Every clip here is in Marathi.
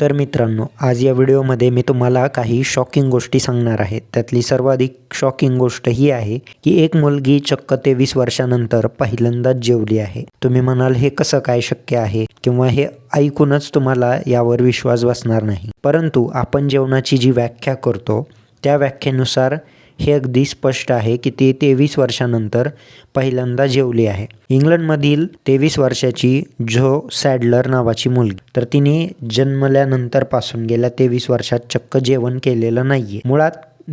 तर मित्रांनो आज या व्हिडिओमध्ये मी तुम्हाला काही शॉकिंग गोष्टी सांगणार आहे. त्यातली सर्वाधिक शॉकिंग गोष्ट ही आहे की एक मुलगी चक्क तेवीस वर्षानंतर पहिल्यांदाच जेवली आहे. तुम्ही म्हणाल हे कसं काय शक्य आहे? किंवा हे ऐकूनच तुम्हाला यावर विश्वास बसणार नाही. परंतु आपण जेवणाची जी व्याख्या करतो त्या व्याख्येनुसार हे अगदी स्पष्ट आहे की ती तेवीस वर्षानंतर पहिल्यांदा जेवली आहे. इंग्लंडमधील तेवीस वर्षाची झो सॅडलर नावाची मुलगी. तर तिने जन्मल्यानंतरपासून गेल्या तेवीस वर्षात चक्क जेवण केलेलं नाहीये. मुळात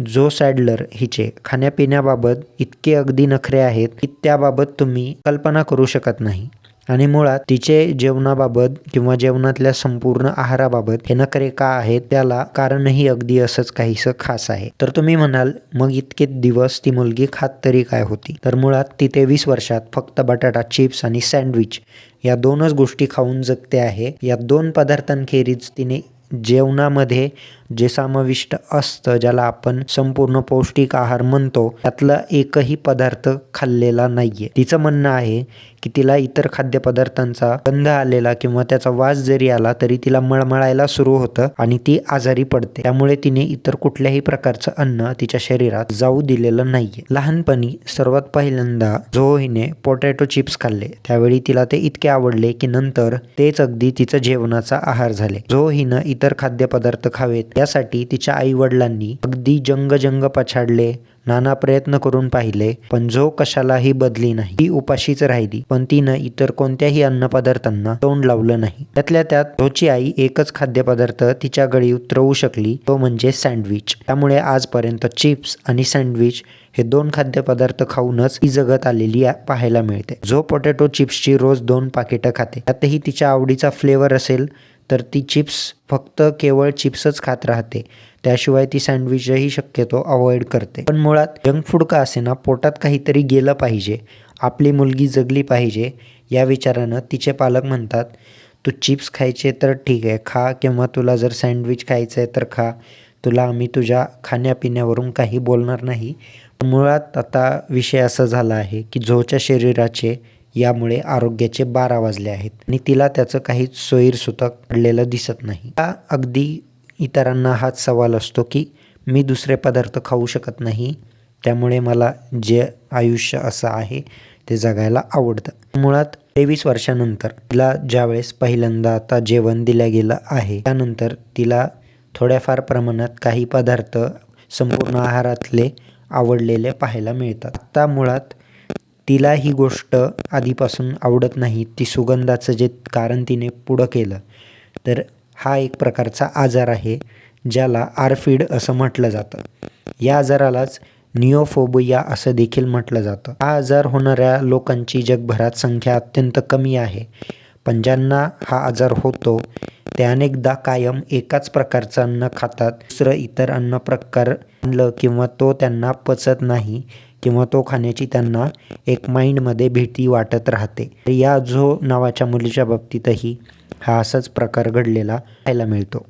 जो सॅडलर हिचे खाण्यापिण्याबाबत इतके अगदी नखरे आहेत की त्याबाबत तुम्ही कल्पना करू शकत नाही. आणि मुळात तिचे जेवणाबाबत किंवा जेवणातल्या संपूर्ण आहाराबाबत हे नखरे का आहेत त्याला कारणही अगदी असंच काहीसं खास आहे. तर तुम्ही म्हणाल मग इतके दिवस ती मुलगी खात तरी काय होती? तर मुळात ती तेवीस वर्षात फक्त बटाटा चिप्स आणि सँडविच या दोनच गोष्टी खाऊन जगते आहे. या दोन पदार्थांखेरीज तिने जेवणामध्ये जे समाविष्ट असतं ज्याला आपण संपूर्ण पौष्टिक आहार म्हणतो त्यातला एकही पदार्थ खाल्लेला नाहीये. तिचं म्हणणं आहे की तिला इतर खाद्यपदार्थांचा गंध आलेला किंवा त्याचा वास जरी आला तरी तिला मळमळायला सुरू होतं आणि ती आजारी पडते. त्यामुळे तिने इतर कुठल्याही प्रकारचं अन्न तिच्या शरीरात जाऊ दिलेलं नाहीये. लहानपणी सर्वात पहिल्यांदा जो हिने पोटॅटो चिप्स खाल्ले. त्यावेळी तिला ते इतके आवडले की नंतर तेच अगदी तिचं जेवणाचा आहार झाले. जो इतर इतर खाद्यपदार्थ खावेत. यासाठी तिच्या आई वडिलांनी अगदी जंग जंग पछाडले. नाना प्रयत्न करून पाहिले पण जो कशालाही बदली नाही. ती उपाशीच राहिली पण तिनं इतर कोणत्याही अन्नपदार्थांना तोंड लावलं नाही. त्यातल्या त्यात झोची आई एकच खाद्यपदार्थ तिच्या गळी उतरवू शकली तो म्हणजे सँडविच. त्यामुळे आजपर्यंत चिप्स आणि सँडविच हे दोन खाद्यपदार्थ खाऊनच ती जगत आलेली पाहायला मिळते. जो पोटॅटो चिप्सची रोज दोन पाकिटं खाते. त्यातही तिच्या आवडीचा फ्लेवर असेल तर ती चिप्स फक्त केवळ चिप्सच खात राहते. त्याशिवाय ती सँडविचही शक्यतो अवॉइड करते. पण मुळात जंक फूड का असे ना पोटात काहीतरी गेलं पाहिजे. आपली मुलगी जगली पाहिजे या विचारानं तिचे पालक म्हणतात तू चिप्स खायचे तर ठीक आहे खा. किंवा तुला जर सँडविच खायचं आहे तर खा. तुला आम्ही तुझ्या खाण्यापिण्यावरून काही बोलणार नाही. मुळात आता विषय असा झाला आहे की झोच्या शरीराचे यामुळे आरोग्याचे बारा वाजले आहेत. आणि तिला त्याचं काहीच सोयीरसुद्धा पडलेलं दिसत नाही. हा अगदी इतरांना हाच सवाल असतो की मी दुसरे पदार्थ खाऊ शकत नाही. त्यामुळे मला जे आयुष्य असं आहे ते जगायला आवडतं. मुळात तेवीस वर्षानंतर तिला ज्यावेळेस पहिल्यांदा आता जेवण दिलं गेलं आहे त्यानंतर तिला थोड्याफार प्रमाणात काही पदार्थ संपूर्ण आहारातले आवडलेले पाहायला मिळतात. आता मुळात तिला ही गोष्ट आधीपासून आवडत नाही ती सुगंधाचं जे कारण तिने पुढं केलं. तर हा एक प्रकारचा आजार आहे ज्याला आरफिड असं म्हटलं जातं. या आजारालाच निओफोबिया असं देखील म्हटलं जातं. हा आजार होणाऱ्या लोकांची जगभरात संख्या अत्यंत कमी आहे. पण ज्यांना हा आजार होतो ते अनेकदा कायम एकाच प्रकारचं अन्न खातात. दुसरं इतर अन्न प्रकार आणलं किंवा तो त्यांना पचत नाही किंवा तो खाण्याची त्यांना एक माइंडमध्ये भीती वाटत राहते. या झो नावाच्या मुलीच्या बाबतीतही हा असाच प्रकार घडलेला पाहायला मिळतो.